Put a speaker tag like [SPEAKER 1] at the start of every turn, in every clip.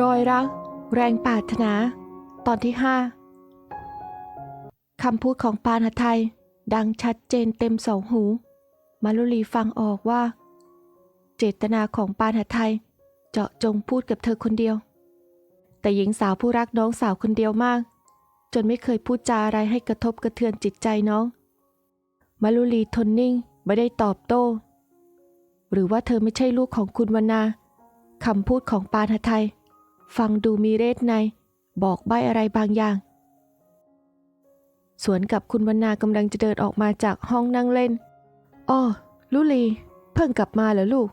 [SPEAKER 1] รอยรัก แรงปรารถนา ตอนที่ห้าคำพูดของปานหไทย ดังชัดเจนเต็มสองหู มารุลีฟังออกว่า เจตนาของปานหไทย เจาะจงพูดกับเธอคนเดียว แต่หญิงสาวผู้รักน้องสาวคนเดียวมาก จนไม่เคยพูดจาอะไรให้กระทบกระเทือนจิตใจน้อง มารุลีทนนิ่งไม่ได้ตอบโต้ หรือว่าเธอไม่ใช่ลูกของคุณวรรณาคำพูดของปานหไทย ฟังดูมีเรศใน บอกใบอะไรบางอย่าง สวนกับคุณวรรณากำลังจะเดินออกมาจากห้องนั่งเล่นอ้อลุลี เพิ่งกลับมาเหรอลูก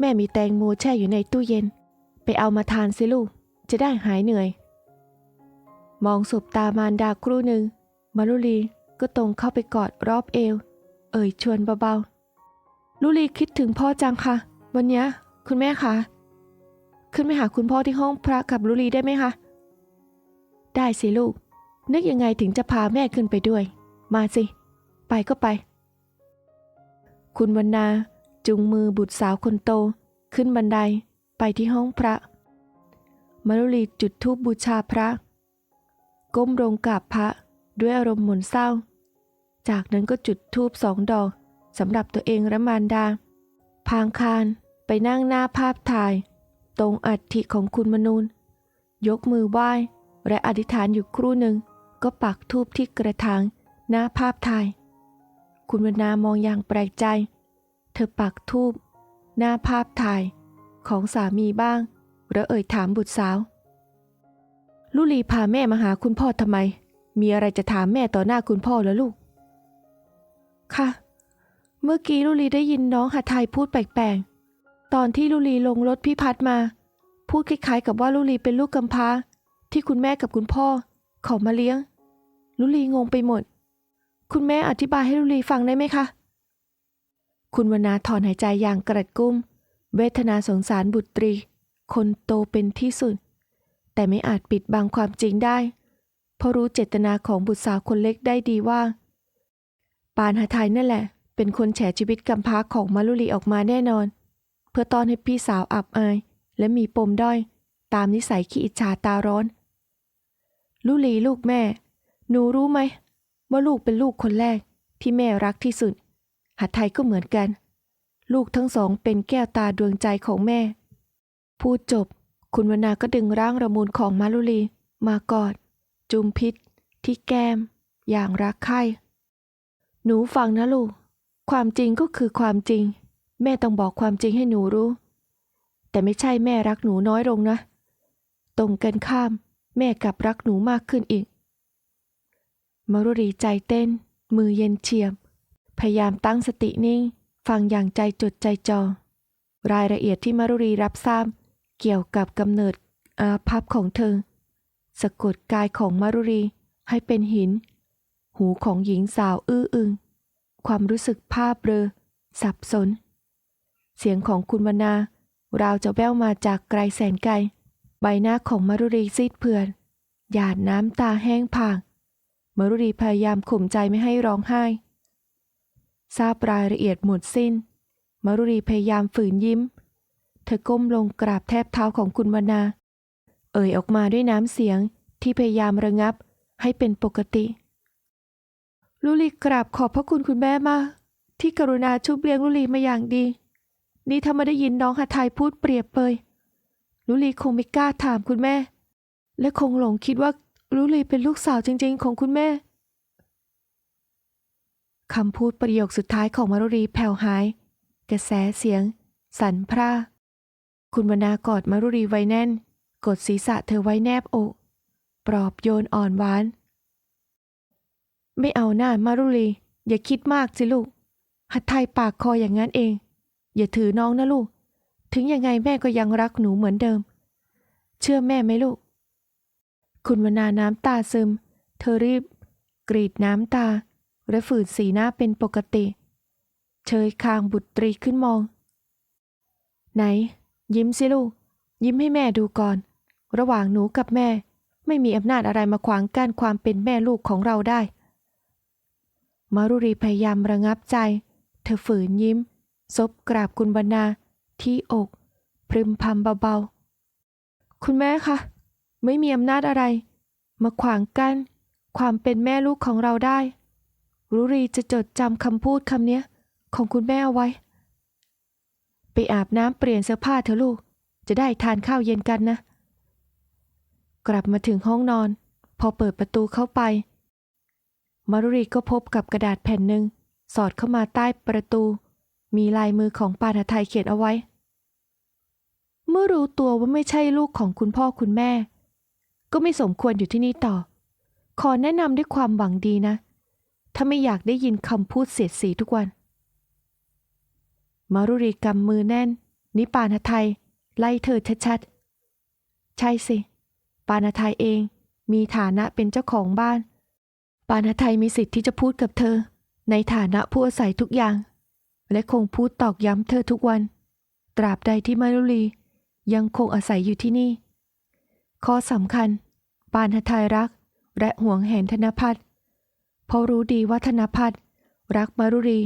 [SPEAKER 1] แม่มีแตงโมแช่อยู่ในตู้เย็น ไปเอามาทานสิลูก จะได้หายเหนื่อย มองสบตามารดาครู่หนึ่งมารุลีก็ตรงเข้าไปกอดรอบเอว เอ่ยชวนเบาๆลุลีคิดถึงพ่อจังค่ะ วันนี้คุณแม่คะ ขึ้นไปหาคุณพ่อที่ห้องพระกับลุลีได้ไหมคะ ได้สิลูก นึกยังไงถึงจะพาแม่ขึ้นไปด้วย มาสิ ไปก็ไป คุณวรรณาจุงมือบุตรสาวคนโต ขึ้นบันไดไปที่ห้องพระ มารุลีจุดธูปบูชาพระ ก้มลงกราบพระด้วยอารมณ์หม่นเศร้า จากนั้นก็จุดธูปสองดอกสำหรับตัวเองและมารดา พางคารไปนั่งหน้าภาพถ่าย ตรงอัฐิของคุณมนูนยกมือไหว้และอธิษฐานอยู่ครู่หนึ่ง ก็ปักธูปที่กระถางหน้าภาพถ่าย คุณวรรณามองอย่างแปลกใจ เธอปักธูปหน้าภาพถ่ายของสามีบ้างแล้วเอ่ยถามบุตรสาว ลุลีพาแม่มาหาคุณพ่อทำไม มีอะไรจะถามแม่ต่อหน้าคุณพ่อแล้วลูก ค่ะ เมื่อกี้ลุลีได้ยินน้องหัดไทยพูดแปลกๆ ตอนที่ลุลีลงรถพี่พัดมา พูดคล้ายๆกับว่าลุลีเป็นลูกกำพร้า ที่คุณแม่กับคุณพ่อ เขอมาเลี้ยง ลุลีงงไปหมด คุณแม่อธิบายให้ลุลีฟังได้ไหมคะ คุณวรรณาถอนหายใจอย่างกระดกุ้ม เวทนาสงสารบุตรี คนโตเป็นที่สุด แต่ไม่อาจปิดบังความจริงได้ เพราะรู้เจตนาของบุตรสาวคนเล็กได้ดีว่า ปานหาไทยนั่นแหละ เป็นคนแฉชีวิตกำพร้าของมารุลีออกมาแน่นอน เพื่อต้อนให้พี่สาวอับอาย และมีปมด้อย ตามนิสัยขี้อิจฉาตาร้อน ลุลีลูกแม่ หนูรู้ไหม ว่าลูกเป็นลูกคนแรกที่แม่รักที่สุด หัดไทยก็เหมือนกัน ลูกทั้งสองเป็นแก้วตาดวงใจของแม่ พูดจบ คุณวรรณาก็ดึงร่างระมุนของมารุลี มากอด จุมพิษ ที่แก้ม อย่างรักใคร่หนูฟังนะลูก ความจริงก็คือความจริง แม่ต้องบอกความจริงให้หนูรู้ แต่ไม่ใช่แม่รักหนูน้อยลงนะ ตรงกันข้าม แม่กลับรักหนูมากขึ้นอีก มารุรีใจเต้น มือเย็นเฉียบ พยายามตั้งสตินิ่ง ฟังอย่างใจจดใจจ่อรายละเอียดที่มารุรีรับทราบ เกี่ยวกับกำเนิดอาภัพของเธอ สะกดกายของมารุรีให้เป็นหิน หูของหญิงสาวอื้ออึง ความรู้สึกภาพเบลอสับสน เสียงของคุณวรรณาราวจะแว่วมาจากไกลแสนไกล ใบหน้าของมารุรีซีดเผือนหยาดน้ำตาแห้งผากมารุรีพยายามข่มใจไม่ให้ร้องไห้ ทราบรายละเอียดหมดสิ้น มารุรีพยายามฝืนยิ้ม เธอก้มลงกราบแทบเท้าของคุณวรรณา เอ่ยออกมาด้วยน้ำเสียงที่พยายามระงับให้เป็นปกติลุลีกราบขอบพระคุณคุณแม่มากที่กรุณาชุบเลี้ยงลุลีมาอย่างดี นี่ถ้าไม่ได้ยินน้องหาไทยพูดเปรียบเปยลุลีคงไม่กล้าถามคุณแม่ และคงหลงคิดว่าลุลีเป็นลูกสาวจริง ๆ ของคุณแม่คำพูดประโยคสุดท้ายของมารุรีแผ่วหาย กระแสเสียง สั่นพร่าคุณวรรณากอดมารุรีไว้แน่น กดศีรษะเธอไว้แนบอก ปลอบโยนอ่อนหวาน ไม่เอาหน้ามารุรี อย่าคิดมากสิลูก หัดไทยปากคออย่างนั้นเอง อย่าถือน้องนะลูก ถึงยังไงแม่ก็ยังรักหนูเหมือนเดิม เชื่อแม่ไหมลูก คุณวรรณาน้ำตาซึม เธอรีบ กรีดน้ำตา และฝืนสีหน้าเป็นปกติ เชยคางบุตรีขึ้นมอง ไหน ยิ้มสิลูก ยิ้มให้แม่ดูก่อน ระหว่างหนูกับแม่ ไม่มีอำนาจอะไรมาขวางกั้นความเป็นแม่ลูกของเราได้มารุรีพยายามระงับใจ เธอฝืนยิ้ม ซบกราบคุณบรรณาที่อก พรึมพำเบาๆ คุณแม่คะไม่มีอำนาจอะไร มาขวางกั้นความเป็นแม่ลูกของเราได้ รุรีจะจดจำคำพูดคำเนี้ยของคุณแม่เอาไว้ ไปอาบน้ำเปลี่ยนเสื้อผ้าเถอะลูก จะได้ทานข้าวเย็นกันนะ กลับมาถึงห้องนอน พอเปิดประตูเข้าไป มารุรีก็พบกับกระดาษแผ่นหนึ่งสอดเข้ามาใต้ประตู มีลายมือของปาฐไทยเขียนเอาไว้ เมื่อรู้ตัวว่าไม่ใช่ลูกของคุณพ่อคุณแม่ ก็ไม่สมควรอยู่ที่นี่ต่อ ขอแนะนำด้วยความหวังดีนะ ถ้าไม่อยากได้ยินคำพูดเสียดสีทุกวัน มารุรีกำมือแน่น นิปานาไทย ไล่เธอชัดๆ ใช่สิ ปานาไทยเองมีฐานะเป็นเจ้าของบ้าน ปานาไทยมีสิทธิ์ที่จะพูดกับเธอ ในฐานะผู้อาศัยทุกอย่าง และคงพูดตอกย้ำเธอทุกวัน ตราบใดที่มารุรียังคงอาศัยอยู่ที่นี่ ข้อสำคัญ ปานาไทยรัก และห่วงแหนธนพัฒน์เพราะรู้ดีว่าธนพัฒน์รักมารุรี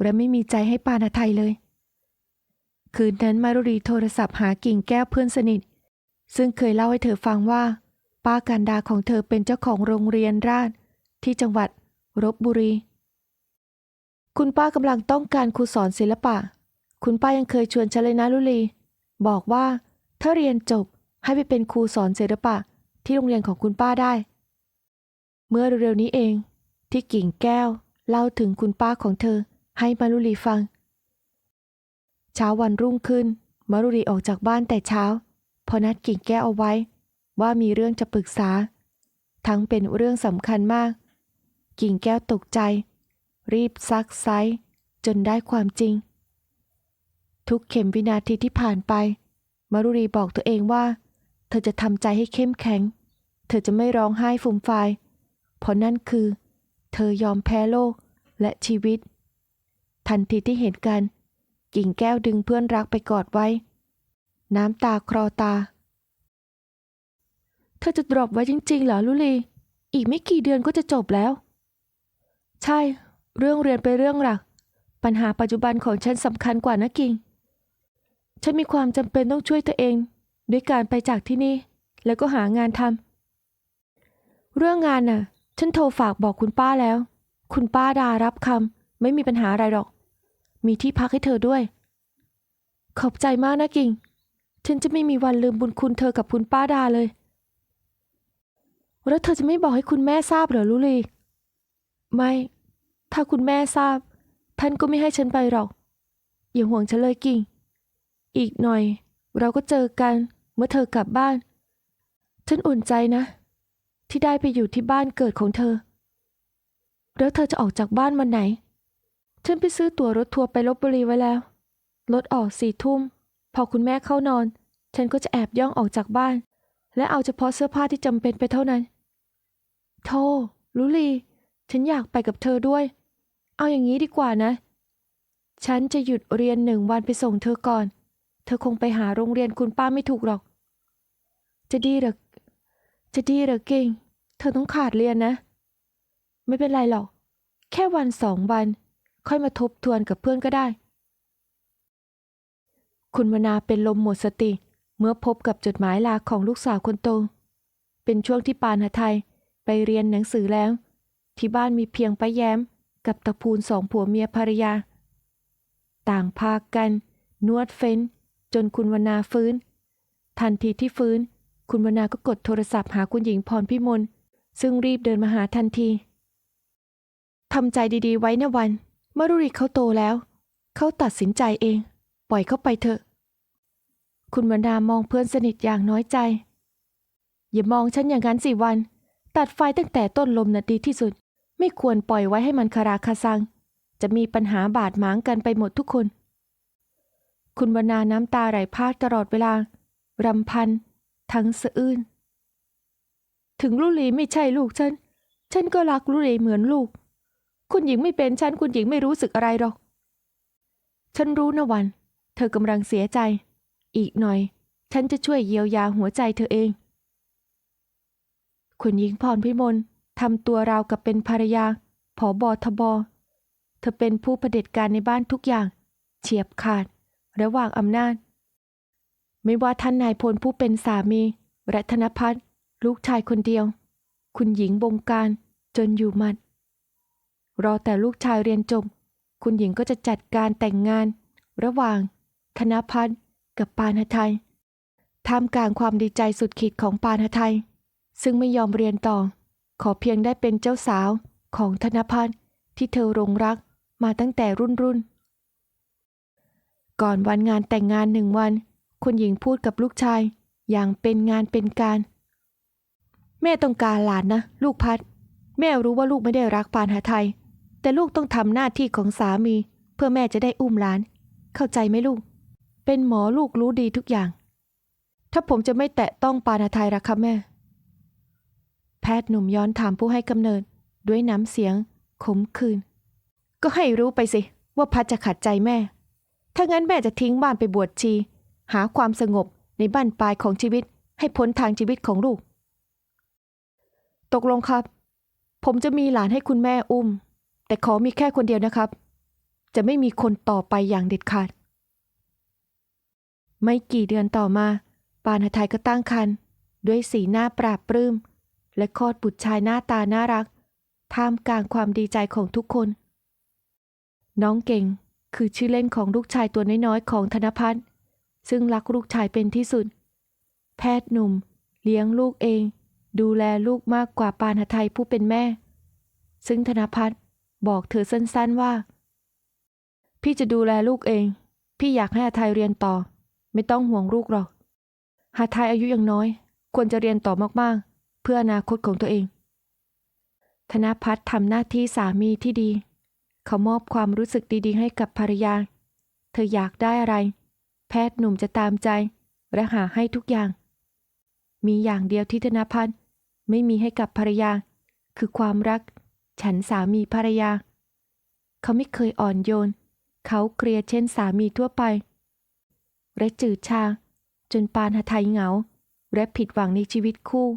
[SPEAKER 1] และไม่มีใจให้ปานาไทยเลย คืนนั้นมารุรีโทรศัพท์หากิ่งแก้วเพื่อนสนิท ซึ่งเคยเล่าให้เธอฟังว่า ป้าการดาของเธอเป็นเจ้าของโรงเรียนราชที่จังหวัดรบบุรี คุณป้ากำลังต้องการครูสอนศิลปะ คุณป้ายังเคยชวนฉันเลยนะลุลี บอกว่า ถ้าเรียนจบให้ไปเป็นครูสอนศิลปะ ที่โรงเรียนของคุณป้าได้ เมื่อเร็วๆนี้เอง ที่กิ่งแก้ว เล่าถึงคุณป้าของเธอ ให้มารุลีฟัง เช้าวันรุ่งขึ้น มารุลีออกจากบ้านแต่เช้า พอนัดกิ่งแก้วเอาไว้ ว่ามีเรื่องจะปรึกษา ทั้งเป็นเรื่องสำคัญมาก กิ่งแก้วตกใจ รีบซักไซจนได้ความจริง ทุกเข็มวินาทีที่ผ่านไป มารุรีบอกตัวเองว่า เธอจะทำใจให้เข้มแข็ง เธอจะไม่ร้องไห้ฟูมฟายเพราะนั่นคือ เธอยอมแพ้โลกและชีวิต ทันทีที่เห็นกัน กิ่งแก้วดึงเพื่อนรักไปกอดไว้ น้ำตาคลอตา เธอจะดรอปไว้จริงๆเหรอลุลี อีกไม่กี่เดือนก็จะจบแล้ว ใช่ เรื่องเรียนไปนเรื่องหลัก ปัญหาปัจจุบันของฉันสำคัญกว่านะกิง ฉันมีความจำเป็นต้องช่วยตัวเอง ด้วยการไปจากที่นี่ แล้วก็หางานทำเรื่องงานน่ะ ฉันโทรฝากบอกคุณป้าแล้ว คุณป้าดารับคำไม่มีปัญหาอะไรหรอก มีที่พักให้เธอด้วย ขอบใจมากนะกิง ฉันจะไม่มีวันลืมบุญคุณเธอกับคุณป้าดาเลยแล้วเธอจะไม่บอกให้คุณแม่ทราบเหรอลุลีไม่ ถ้าคุณแม่ทราบ ท่านก็ไม่ให้ฉันไปหรอก อย่าห่วงฉันเลยกิ่ง อีกหน่อย เราก็เจอกันเมื่อเธอกลับบ้าน ฉันอุ่นใจนะ ที่ได้ไปอยู่ที่บ้านเกิดของเธอ แล้วเธอจะออกจากบ้านวันไหน ฉันไปซื้อตั๋วรถทัวร์ไปลบบุรีไว้แล้ว รถออกสี่ทุ่ม พอคุณแม่เข้านอน ฉันก็จะแอบย่องออกจากบ้าน และเอาเฉพาะเสื้อผ้าที่จำเป็นไปเท่านั้นโธ่ลุลีฉันอยากไปกับเธอด้วย เอาอย่างนี้ดีกว่านะ ฉันจะหยุดเรียนหนึ่งวันไปส่งเธอก่อน เธอคงไปหาโรงเรียนคุณป้าไม่ถูกหรอก จะดีหรอจะดีหรอเก่ง เธอต้องขาดเรียนนะ ไม่เป็นไรหรอก แค่วันสองวัน ค่อยมาทบทวนกับเพื่อนก็ได้ คุณวนาเป็นลมหมดสติ เมื่อพบกับจดหมายลาของลูกสาวคนโต เป็นช่วงที่ปานหไทยไปเรียนหนังสือแล้ว ที่บ้านมีเพียงป้าแย้ม กับตะพูนสองผัวเมียภรรยา ต่างพากัน นวดเฟ้น จนคุณวนาฟื้น ทันทีที่ฟื้น คุณวนาก็กดโทรศัพท์หาคุณหญิงพรพิมล ซึ่งรีบเดินมาหาทันทีทำใจดีๆไว้นะวัน เมื่อรุริเขาโตแล้ว เขาตัดสินใจเอง ปล่อยเขาไปเถอะ คุณวรรณามองเพื่อนสนิทอย่างน้อยใจ อย่ามองฉันอย่างนั้นสิวัน ตัดไฟตั้งแต่ต้นลมน่ะดีที่สุด ไม่ควรปล่อยไว้ให้มันคาราคาซัง จะมีปัญหาบาดหมางกันไปหมดทุกคน คุณวรรณาน้ำตาไหลพากตลอดเวลารำพัน ทั้งสะอื้น ถึงลุลีไม่ใช่ลูกฉัน ฉันก็รักลุลีเหมือนลูก คุณหญิงไม่เป็นฉัน คุณหญิงไม่รู้สึกอะไรหรอก ฉันรู้นะวัน เธอกำลังเสียใจ อีกหน่อย ฉันจะช่วยเยียวยาหัวใจเธอเอง คุณหญิงพรพิมล ทำตัวราวกับเป็นภรรยาผอบอทบเธอเป็นผู้เผด็จการในบ้านทุกอย่าง เฉียบขาดและวางอำนาจ ไม่ว่าท่านนายพลผู้เป็นสามีและธนพัฒน์ลูกชายคนเดียว คุณหญิงบงการจนอยู่มัด รอแต่ลูกชายเรียนจบ คุณหญิงก็จะจัดการแต่งงาน ระหว่าง ธนพัฒน์กับปานหทัยท่ามกลางความดีใจสุดขีดของปานหทัยซึ่งไม่ยอมเรียนต่อ ขอเพียงได้เป็นเจ้าสาวของธนพัฒน์ที่เธอรงรักมาตั้งแต่รุ่นรุ่น ก่อนวันงานแต่งงานหนึ่งวัน คุณหญิงพูดกับลูกชาย อย่างเป็นงานเป็นการ แม่ต้องการหลานนะ ลูกพัด แม่รู้ว่าลูกไม่ได้รักปานหาไทย แต่ลูกต้องทำหน้าที่ของสามี เพื่อแม่จะได้อุ้มหลาน เข้าใจไหมลูก เป็นหมอลูกรู้ดีทุกอย่าง ถ้าผมจะไม่แตะต้องปานหาไทยรักครับแม่ แพทย์หนุ่มย้อนถามผู้ให้กำเนิด ด้วยน้ำเสียง ขมขื่นก็ให้รู้ไปสิ ว่าพัดจะขัดใจแม่ ถ้างั้นแม่จะทิ้งบ้านไปบวชชี หาความสงบในบ้านปลายของชีวิต ให้พ้นทางชีวิตของลูก ตกลงครับ ผมจะมีหลานให้คุณแม่อุ้ม แต่ขอมีแค่คนเดียวนะครับ จะไม่มีคนต่อไปอย่างเด็ดขาด ไม่กี่เดือนต่อมา ปานหทัยก็ตั้งครรภ์ด้วยสีหน้าปราบปลื้ม และคลอดบุตรชายหน้าตาน่ารัก ท่ามกลางความดีใจของทุกคน น้องเก่งคือชื่อเล่นของลูกชายตัวน้อยๆของธนพัฒน์ซึ่งรักลูกชายเป็นที่สุด แพทย์หนุ่ม เลี้ยงลูกเอง ดูแลลูกมากกว่าปานหทัยผู้เป็นแม่ ซึ่งธนพัฒน์บอกเธอสั้นๆว่า พี่จะดูแลลูกเอง พี่อยากให้อาทัยเรียนต่อ ไม่ต้องห่วงลูกหรอกหาไทยอายุยังน้อย ควรจะเรียนต่อมากๆ เพื่ออนาคตของตัวเอง ธนพัฒน์ทำหน้าที่สามีที่ดี เขามอบความรู้สึกดีๆ ให้กับภรรยา เธออยากได้อะไร แพทย์หนุ่มจะตามใจ และหาให้ทุกอย่าง มีอย่างเดียวที่ธนพัฒน์ไม่มีให้กับภรรยา คือความรัก ฉันสามีภรรยา เขาไม่เคยอ่อนโยน เขาเคลียร์เช่นสามีทั่วไป และจืดชา จนปานหทัยเหงา และผิดหวังในชีวิตคู่